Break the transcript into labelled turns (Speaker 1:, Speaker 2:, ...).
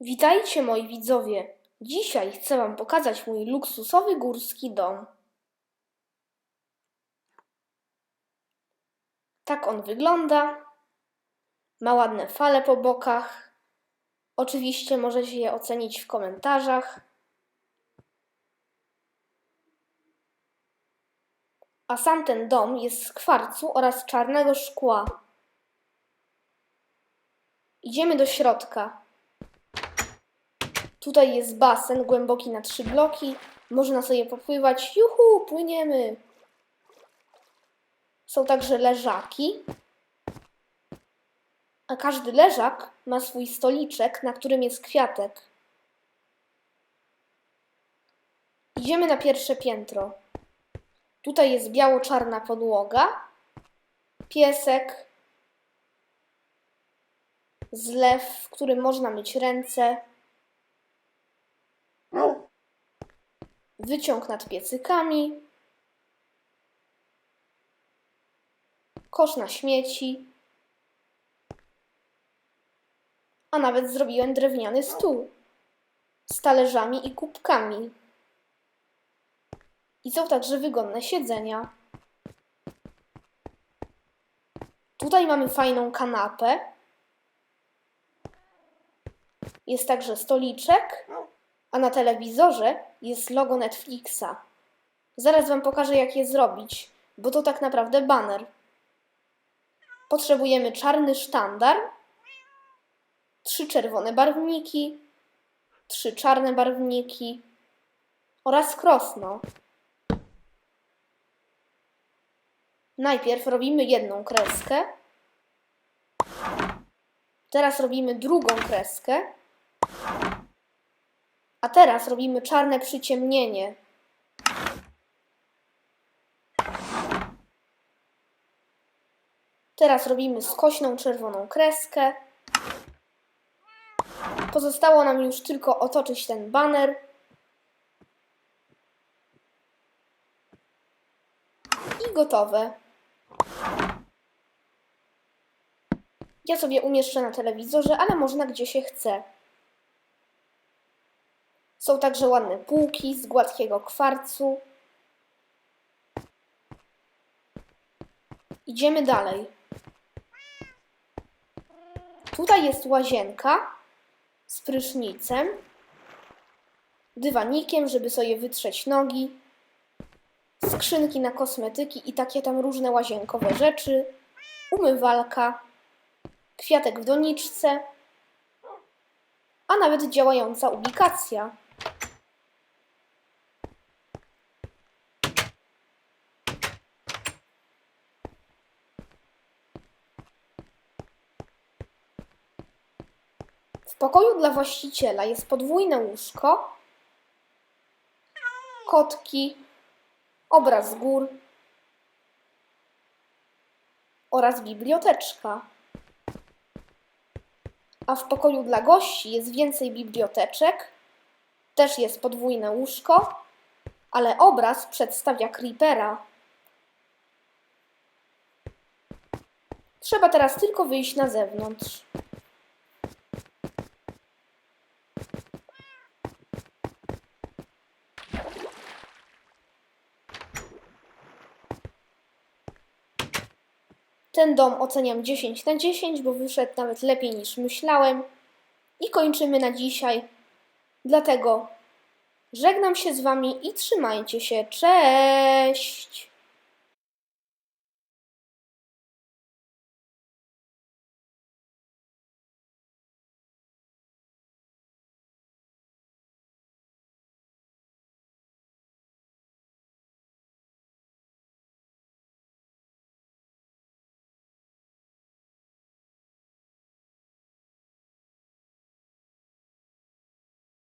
Speaker 1: Witajcie moi widzowie! Dzisiaj chcę Wam pokazać mój luksusowy górski dom. Tak on wygląda. Ma ładne fale po bokach. Oczywiście możecie je ocenić w komentarzach. A sam ten dom jest z kwarcu oraz czarnego szkła. Idziemy do środka. Tutaj jest basen głęboki na trzy bloki. Można sobie popływać. Juhu, płyniemy. Są także leżaki. A każdy leżak ma swój stoliczek, na którym jest kwiatek. Idziemy na pierwsze piętro. Tutaj jest biało-czarna podłoga. Piesek. Zlew, w którym można myć ręce. Wyciąg nad piecykami. Kosz na śmieci. A nawet zrobiłem drewniany stół z talerzami i kubkami. I są także wygodne siedzenia. Tutaj mamy fajną kanapę. Jest także stoliczek, a na telewizorze jest logo Netflixa. Zaraz Wam pokażę, jak je zrobić, bo to tak naprawdę baner. Potrzebujemy czarny sztandar, trzy czerwone barwniki, trzy czarne barwniki oraz krosno. Najpierw robimy jedną kreskę, teraz robimy drugą kreskę, a teraz robimy czarne przyciemnienie. Teraz robimy skośną czerwoną kreskę. Pozostało nam już tylko otoczyć ten baner. I gotowe. Ja sobie umieszczę na telewizorze, ale można gdzie się chce. Są także ładne półki z gładkiego kwarcu. Idziemy dalej. Tutaj jest łazienka z prysznicem, dywanikiem, żeby sobie wytrzeć nogi, skrzynki na kosmetyki i takie tam różne łazienkowe rzeczy, umywalka, kwiatek w doniczce, a nawet działająca ubikacja. W pokoju dla właściciela jest podwójne łóżko, kotki, obraz gór oraz biblioteczka. A w pokoju dla gości jest więcej biblioteczek, też jest podwójne łóżko, ale obraz przedstawia creepera. Trzeba teraz tylko wyjść na zewnątrz. Ten dom oceniam 10 na 10, bo wyszedł nawet lepiej niż myślałem. I kończymy na dzisiaj. Dlatego żegnam się z Wami i trzymajcie się. Cześć!